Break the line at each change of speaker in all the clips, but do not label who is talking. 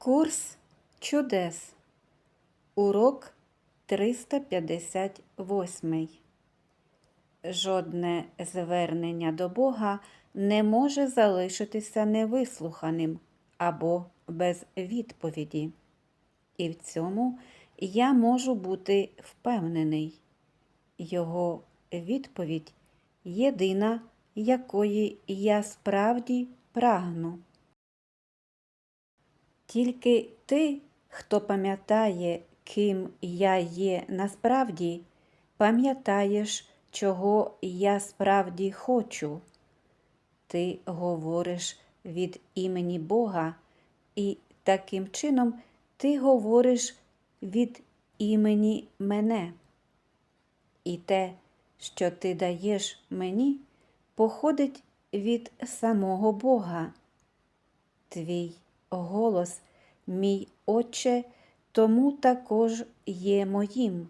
Курс чудес. Урок 358. Жодне звернення до Бога не може залишитися невислуханим або без відповіді. І в цьому я можу бути впевнений. Його відповідь єдина, якої я справді прагну. Тільки ти, хто пам'ятає, ким я є насправді, пам'ятаєш, чого я справді хочу. Ти говориш від імені Бога, і таким чином ти говориш від імені мене. І те, що ти даєш мені, походить від самого Бога. Твій голос, мій Отче, тому також є моїм,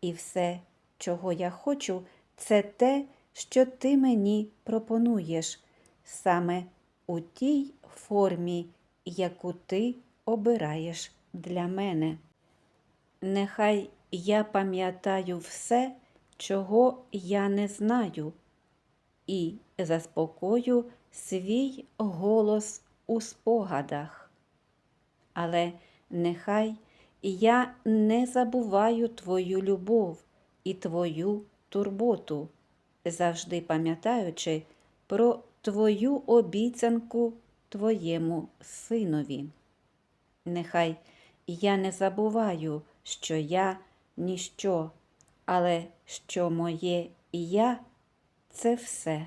і все, чого я хочу, це те, що ти мені пропонуєш, саме у тій формі, яку ти обираєш для мене. Нехай я пам'ятаю все, чого я не знаю, і заспокою свій голос у спогадах. Але нехай я не забуваю твою любов і твою турботу, завжди пам'ятаючи про твою обіцянку твоєму синові. Нехай я не забуваю, що я ніщо, але що моє я це все.